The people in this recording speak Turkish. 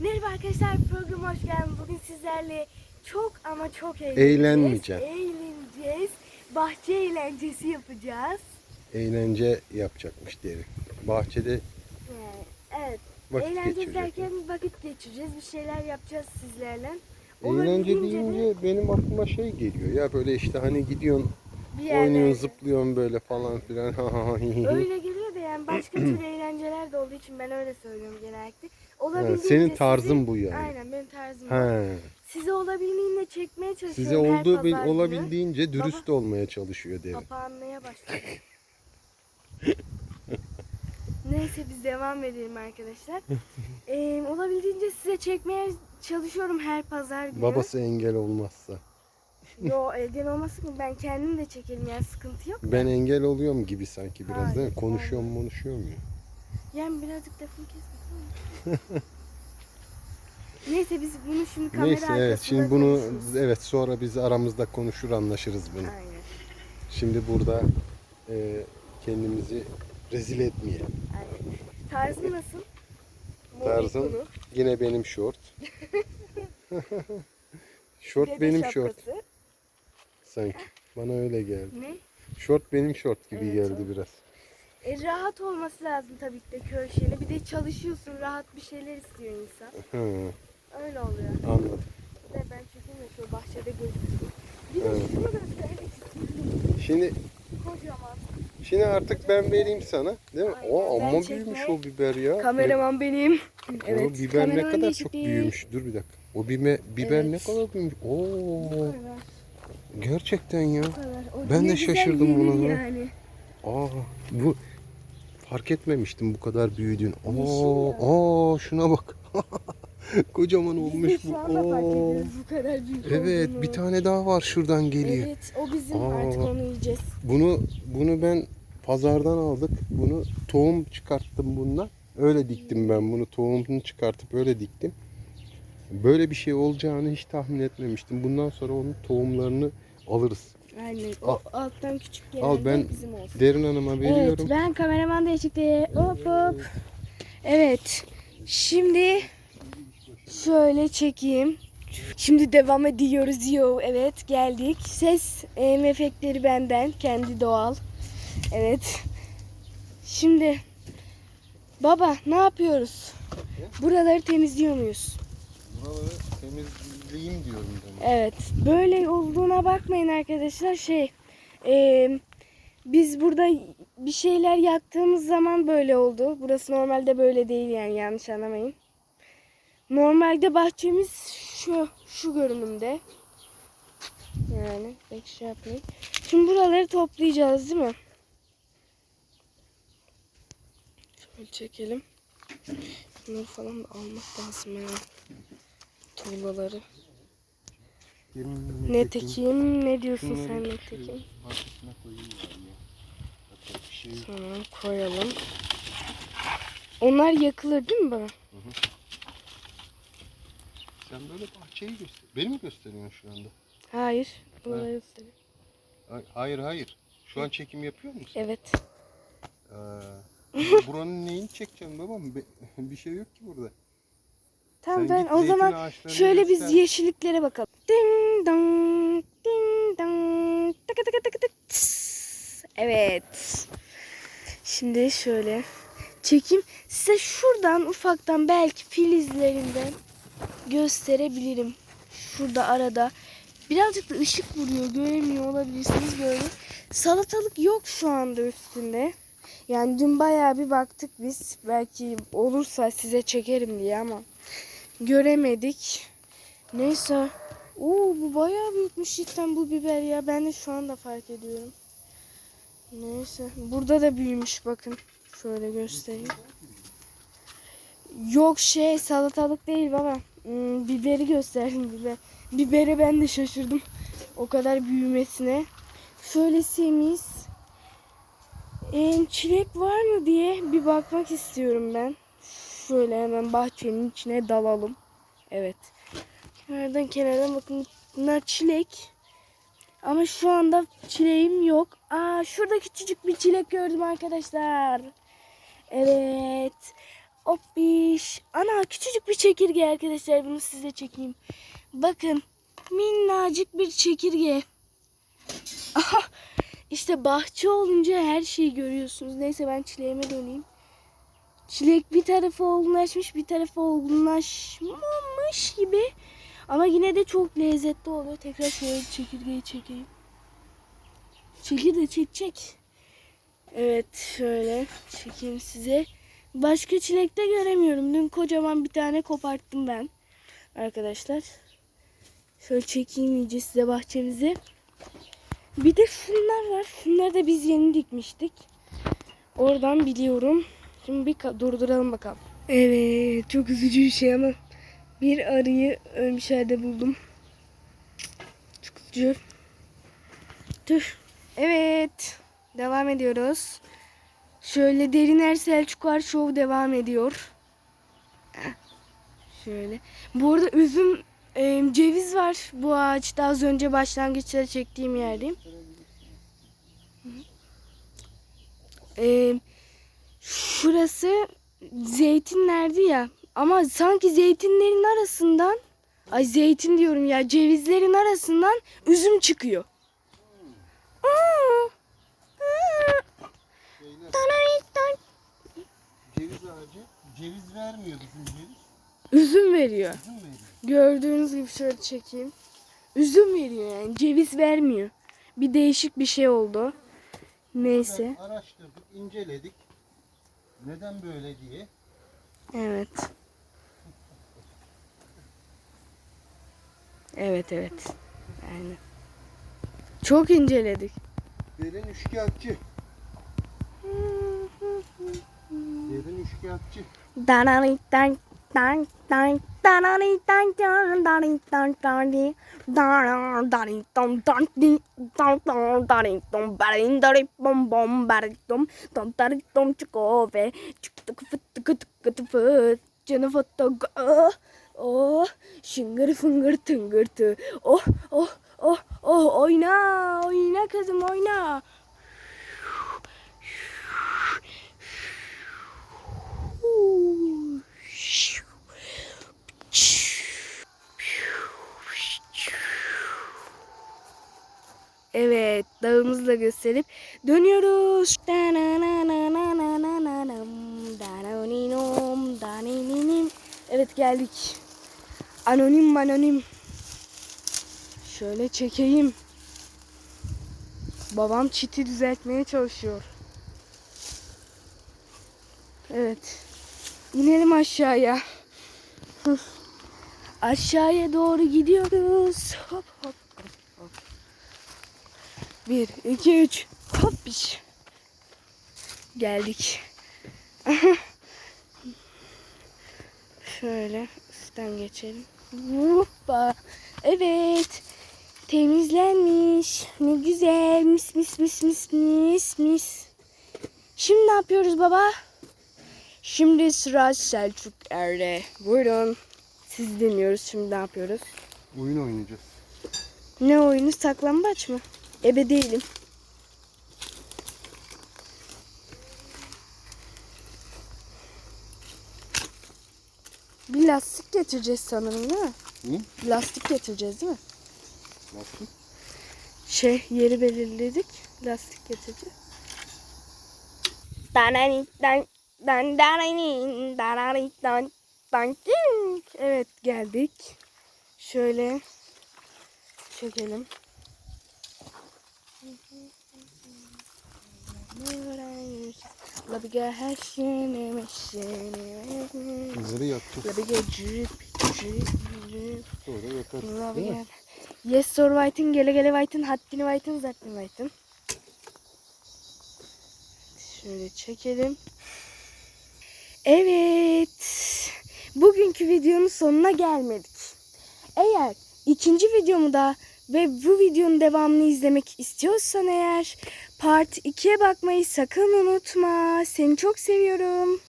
Merhaba arkadaşlar programa hoş geldiniz. Bugün sizlerle çok ama çok eğleneceğiz. Eğlenmeyeceğim. Eğleneceğiz. Bahçe eğlencesi yapacağız. Eğlence yapacakmış derim. Bahçede Yani, evet. vakit geçirecek. derken vakit geçireceğiz. Bir şeyler yapacağız sizlerle. Eğlence Olabildiğince de deyince benim aklıma şey geliyor. Ya böyle işte hani gidiyorsun, bir yerlerde. oynuyorsun, zıplıyorsun böyle falan filan. Geliyor da yani başka tür eğlenceler de olduğu için ben öyle söylüyorum genellikle. Olabildiğince senin tarzın sizi- bu yani. Aynen benim tarzım bu. Ha, Size olabildiğince çekmeye çalışıyorum. size her olduğu bil- pazar günü. olabildiğince dürüst olmaya çalışıyor derim. Kapağınmaya başladı. Neyse biz devam edelim arkadaşlar. Ee, olabildiğince size çekmeye çalışıyorum her pazar günü. Babası engel olmazsa. Yo engel olmasın ki ben kendim de çekerim yani sıkıntı yok. Ben engel oluyorum gibi sanki biraz değil mi? Hayır, Konuşuyorum konuşuyorum ya. Yani birazcık lafını kesme. Neyse biz bunu şimdi kamera Neyse evet şimdi bunu konuşuruz. evet sonra biz aramızda konuşur anlaşırız bunu. Aynen. Şimdi burada e, kendimizi rezil etmeyelim. aynen. Tarzın nasıl? Konu. yine benim şort. şort Dede benim şapkası. şort sanki. Bana öyle geldi. Ne? Şort benim şort gibi Evet, geldi o. biraz. E, rahat olması lazım tabii ki de köy şeyine. Bir de çalışıyorsun, rahat bir şeyler istiyor insan. Hı, Öyle oluyor. anladım. Bir de ben çekeyim de şu bahçede gözüküyor. Bir de Evet. şunu göstermek istiyorum. Şimdi Kocaman. şimdi artık ben vereyim sana, değil mi? Aynen, O amma büyümüş o biber ya. Kameraman benim. O Evet. biber ne kameraman kadar çok büyümüş. Dur bir dakika. O biber, biber ne Evet. kadar büyümüş. Oo, Bu kadar. Gerçekten ya. Bu kadar. O Ben ne de şaşırdım buna. Yani. Aa, bu fark etmemiştim bu kadar büyüdüğünü. Oo, ya. aa şuna bak. Kocaman Biz olmuş bu. Oo. bu kadar büyük Evet, olduğunu. bir tane daha var şuradan geliyor. Evet, o bizim Aa. artık onu yiyeceğiz. Bunu bunu ben pazardan aldık. Bunu tohum çıkarttım bundan. Öyle diktim ben bunu. Tohumunu çıkartıp öyle diktim. Böyle bir şey olacağını hiç tahmin etmemiştim. Bundan sonra onun tohumlarını alırız. Aynen. Al. Alttan küçük gelen Al, ben bizim olsun. Derin Hanım'a veriyorum. Evet ben kameraman değişikliği. Hop hop. Evet. Şimdi şöyle çekeyim. Şimdi devam ediyoruz. Yo evet geldik. Ses em, efektleri benden. Kendi doğal. Evet. Şimdi baba ne yapıyoruz? Buraları temizliyor muyuz? Buraları temizleyeyim diyorum ben. Evet. Böyle olduğuna bakmayın arkadaşlar. Şey, e, biz burada bir şeyler yaktığımız zaman böyle oldu. Burası normalde böyle değil yani yanlış anlamayın. Normalde bahçemiz şu şu görünümde. Yani pek şey yapmayın. Şimdi buraları toplayacağız değil mi? Şöyle çekelim. Bunları falan da almak lazım ya. Tuğlaları. Ne tekim ne diyorsun sen ne tekim? Şey. Tamam koyalım. Onlar yakılır değil mi bana? Sen böyle bahçeyi göster. Beni mi gösteriyorsun şu anda? Hayır. Bunları göstereyim. Hay- Hayır hayır. Şu an çekim yapıyor musun? Evet. Ee, buranın neyini çekeceğim babam? Bir şey yok ki burada. Tamam Sen ben git o zeytin zaman ağaçlarını şöyle biz göster. yeşilliklere bakalım. Ding dong ding dong tıkı tıkı tıkı tık tıs. Evet. Şimdi şöyle çekeyim. Size şuradan ufaktan belki filizlerinden gösterebilirim. Şurada arada. Birazcık da ışık vuruyor. Göremiyor olabilirsiniz böyle. Salatalık yok şu anda üstünde. Yani dün bayağı bir baktık biz. Belki olursa size çekerim diye ama göremedik. Neyse. Oo bu bayağı büyükmüş cidden bu biber ya. Ben de şu anda fark ediyorum. Neyse. Burada da büyümüş bakın. Şöyle göstereyim. Yok şey salatalık değil baba. Hmm, biberi gösterdim biber. Bibere ben de şaşırdım. O kadar büyümesine. Şöyle semiz. Ee, çilek var mı diye bir bakmak istiyorum ben. Şöyle hemen bahçenin içine dalalım. Evet. Kenardan kenardan bakın bunlar çilek. Ama şu anda çileğim yok. Aa şurada küçücük bir çilek gördüm arkadaşlar. Evet. Hoppiş. Ana küçücük bir çekirge arkadaşlar. Bunu size çekeyim. Bakın. Minnacık bir çekirge. Aha. İşte bahçe olunca her şeyi görüyorsunuz. Neyse ben çileğime döneyim. Çilek bir tarafı olgunlaşmış bir tarafı olgunlaşmamış gibi. Ama yine de çok lezzetli oluyor. Tekrar şöyle çekirgeyi çekeyim. Çekirge çek çek. Evet şöyle çekeyim size. Başka çilekte göremiyorum. Dün kocaman bir tane koparttım ben. Arkadaşlar. Şöyle çekeyim iyice size bahçemizi. Bir de şunlar var. Şunları da biz yeni dikmiştik. Oradan biliyorum. Şimdi bir durduralım bakalım. Evet çok üzücü bir şey ama bir arıyı ölmüş halde buldum. Çok üzücü. Tüh. Evet. Devam ediyoruz. Şöyle Deriner Selçuklar Show devam ediyor. Şöyle. Bu arada üzüm e, ceviz var bu ağaçta az önce başlangıçta çektiğim yerdeyim. E, şurası zeytinlerdi ya. Ama sanki zeytinlerin arasından ay zeytin diyorum ya cevizlerin arasından üzüm çıkıyor. Ceviz ağacı ceviz vermiyor bizim ceviz. Üzüm veriyor. Üzüm veriyor. Gördüğünüz gibi şöyle çekeyim. Üzüm veriyor yani ceviz vermiyor. Bir değişik bir şey oldu. Neyse. Araştırdık, inceledik. Neden böyle diye. Evet. Evet evet. Yani. Çok inceledik. Derin üçkağıtçı. Derin üçkağıtçı. Dananitan tan tan dananitan oh şıngır fıngır tıngır tı oh oh oh oh oyna oyna kızım oyna Evet, dağımızı da gösterip dönüyoruz. Evet geldik. Anonim anonim. Şöyle çekeyim. Babam çiti düzeltmeye çalışıyor. Evet. İnelim aşağıya. Aşağıya doğru gidiyoruz. Hop hop. Bir, iki, üç. Hop piş. Geldik. Şöyle üstten geçelim. Hoppa. Evet. Temizlenmiş. Ne güzel. Mis mis mis mis mis mis. Şimdi ne yapıyoruz baba? Şimdi sıra Selçuk Er'de. Buyurun. Siz dinliyoruz. Şimdi ne yapıyoruz? Oyun oynayacağız. Ne oyunu? Saklambaç mı? Ebe değilim. Bir lastik getireceğiz sanırım değil mi? Hı? Lastik getireceğiz değil mi? Nasıl? Şey yeri belirledik. Lastik getireceğiz. Evet geldik. Şöyle çekelim. Labiga her şeyini meşini. Labiga drip drip drip Sonra yakarız. Değil Labiga mi? Yes Sir White'ın gele gele White'ın haddini White'ın zaten White'ın Şöyle çekelim. Evet. Bugünkü videonun sonuna gelmedik. Eğer ikinci videomu da ve bu videonun devamını izlemek istiyorsan eğer part 2'ye bakmayı sakın unutma. Seni çok seviyorum.